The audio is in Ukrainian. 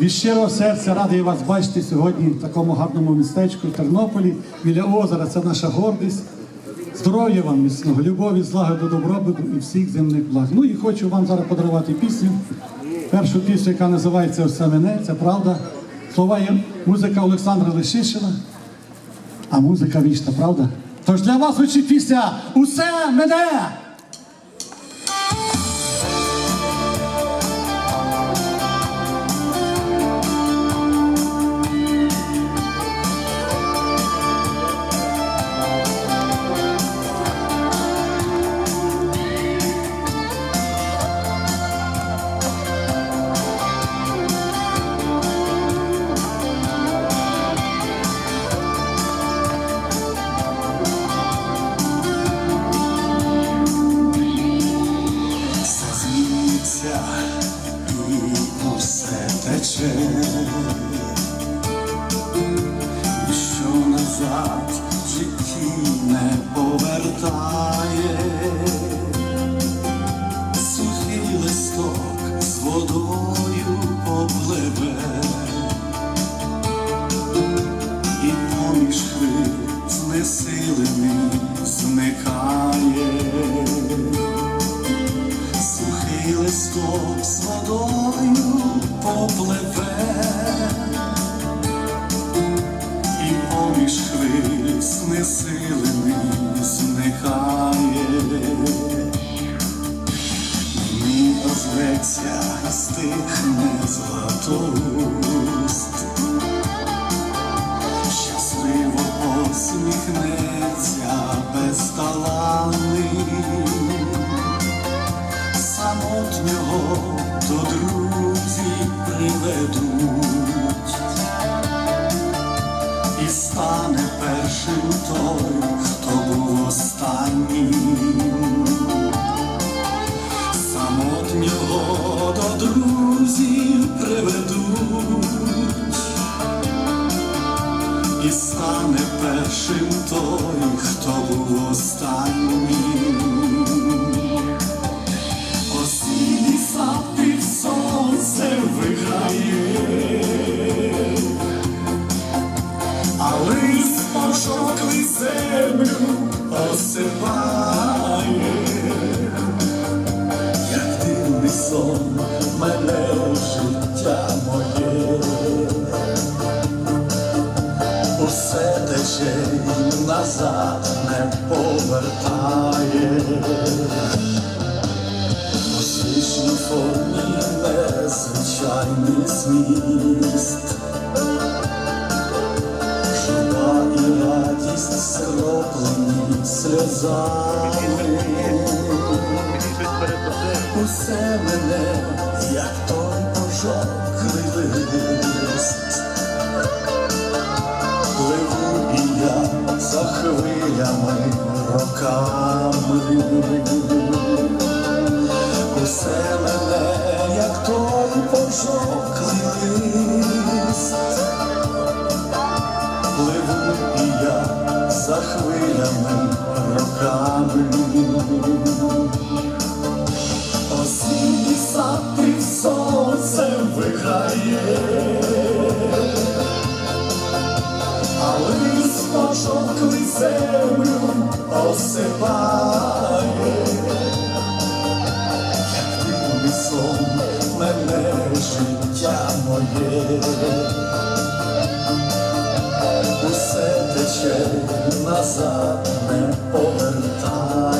Від щирого серця радий вас бачити сьогодні в такому гарному містечку в Тернополі біля озера. Це наша гордість. Здоров'я вам міцного, любові, злагоди, добробуту і всіх земних благ. Ну і хочу вам зараз подарувати пісню. Першу пісню, яка називається Все мене, це правда. Слова є музика Олександра Лишишина, а музика вічна, правда? Тож для вас звучить пісня Усе мене! Назад житті не повертає, сухий листок з водою попливе, і поміж хвиль знесилений зникає. Сухий листок з водою попливе, знесилений зникає. Мені озветься, стихне златоуст, щасливо посміхнеться безталанний. Самотнього до друзів приведуть, стане першим той, хто був останнім. Самотнього до друзів приведуть, і стане першим той, хто був осипає, як дивний сон мене життя моє, усе тече назад не повертає. У свічній формі незвичайний зміст, радість сроплені сльозами. Усе мене, як той пожовклий лист, пливу і я за хвилями роками. Усе мене, як той пожовклий лист, пливу сонцем виграє, а лист пожовклий землю осипає. Дивний сон мене життя моє, усе тече назад не повертає.